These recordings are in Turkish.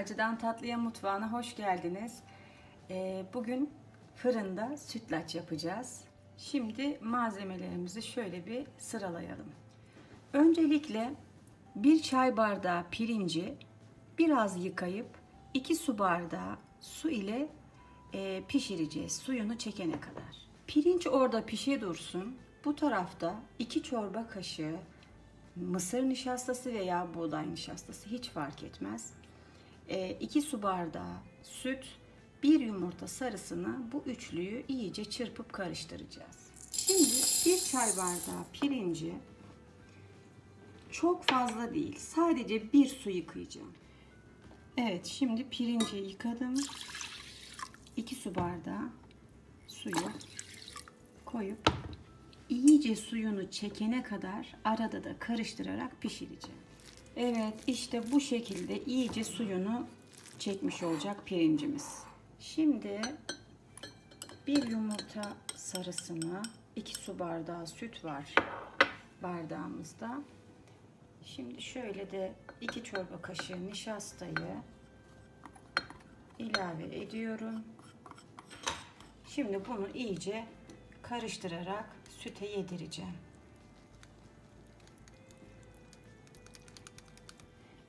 Acıdan Tatlıya mutfağına hoş geldiniz. Ee, bugün fırında sütlaç yapacağız. Şimdi malzemelerimizi şöyle bir sıralayalım. Öncelikle bir çay bardağı pirinci biraz yıkayıp 2 su bardağı su ile e, pişireceğiz suyunu çekene kadar. Pirinç orada pişe dursun. Bu tarafta 2 çorba kaşığı mısır nişastası veya buğday nişastası hiç fark etmez. 2 su bardağı süt, bir yumurta sarısını bu üçlüyü iyice çırpıp karıştıracağız. Şimdi bir çay bardağı pirinci çok fazla değil. Sadece bir su yıkayacağım. Evet şimdi pirinci yıkadım. 2 su bardağı suyu koyup iyice suyunu çekene kadar arada da karıştırarak pişireceğim. Evet işte bu şekilde iyice suyunu çekmiş olacak pirincimiz. Şimdi bir yumurta sarısını 2 su bardağı süt var bardağımızda. Şimdi şöyle de 2 çorba kaşığı nişastayı ilave ediyorum. Şimdi bunu iyice karıştırarak süte yedireceğim.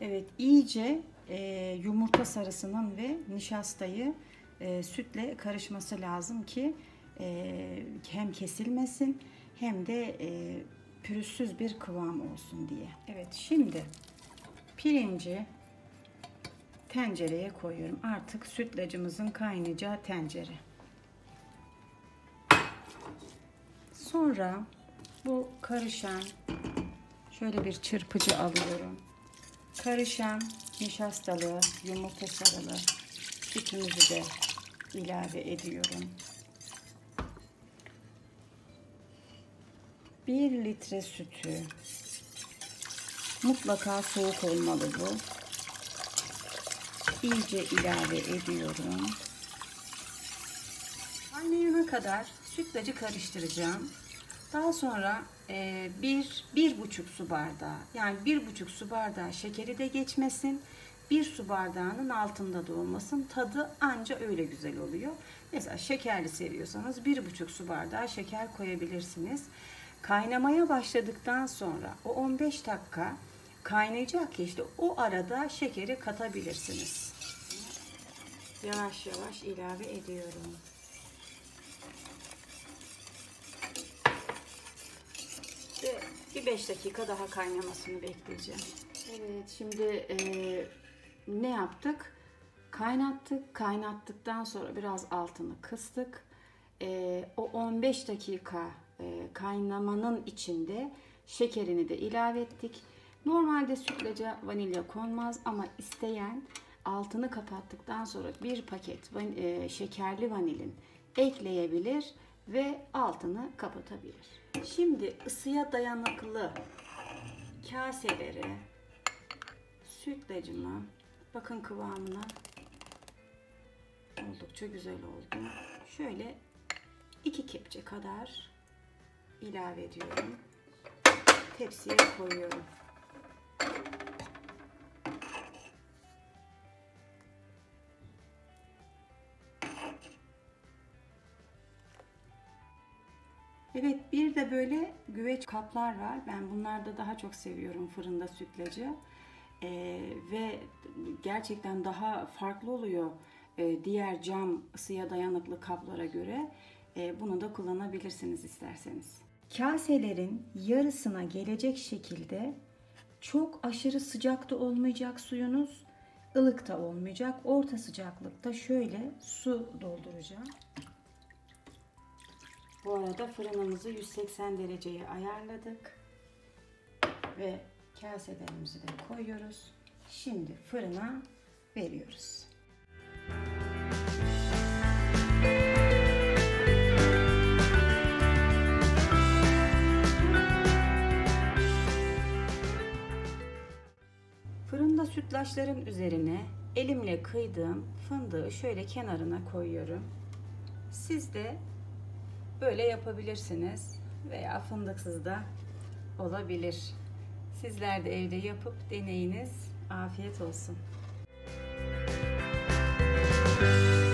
Evet iyice e, yumurta sarısının ve nişastayı e, sütle karışması lazım ki e, hem kesilmesin hem de e, pürüzsüz bir kıvam olsun diye. Evet şimdi pirinci tencereye koyuyorum. Artık sütlacımızın kaynayacağı tencere. Sonra bu karışan şöyle bir çırpıcı alıyorum. Karışan nişastalı, yumurta sarılı sütümüzü de ilave ediyorum. 1 litre sütü mutlaka soğuk olmalı bu. İyice ilave ediyorum. Kaynayana kadar sütlacı karıştıracağım. Daha sonra e, bir, bir buçuk su bardağı yani bir buçuk su bardağı şekeri de geçmesin. Bir su bardağının altında da olmasın. Tadı anca öyle güzel oluyor. Mesela şekerli seviyorsanız bir buçuk su bardağı şeker koyabilirsiniz. Kaynamaya başladıktan sonra o 15 dakika kaynayacak ya işte o arada şekeri katabilirsiniz. Yavaş yavaş ilave ediyorum. Ve bir 5 dakika daha kaynamasını bekleyeceğim. Evet şimdi e, ne yaptık? Kaynattık. Kaynattıktan sonra biraz altını kıstık. E, o 15 dakika e, kaynamanın içinde şekerini de ilave ettik. Normalde sütlaca vanilya konmaz ama isteyen altını kapattıktan sonra bir paket van, e, şekerli vanilin ekleyebilir ve altını kapatabilir. Şimdi ısıya dayanıklı kaselere sütlacımı bakın kıvamına oldukça güzel oldu. Şöyle iki kepçe kadar ilave ediyorum. Tepsiye koyuyorum. Evet bir de böyle güveç kaplar var. Ben bunlarda daha çok seviyorum fırında sütlacı. Ee, ve gerçekten daha farklı oluyor ee, diğer cam ısıya dayanıklı kaplara göre. Ee, bunu da kullanabilirsiniz isterseniz. Kaselerin yarısına gelecek şekilde çok aşırı sıcak da olmayacak suyunuz, ılık da olmayacak. Orta sıcaklıkta şöyle su dolduracağım. Bu arada fırınımızı 180 dereceye ayarladık. Ve kaselerimizi de koyuyoruz. Şimdi fırına veriyoruz. Fırında sütlaçların üzerine elimle kıydığım fındığı şöyle kenarına koyuyorum. Siz de Böyle yapabilirsiniz veya fındıksız da olabilir. Sizler de evde yapıp deneyiniz. Afiyet olsun. Müzik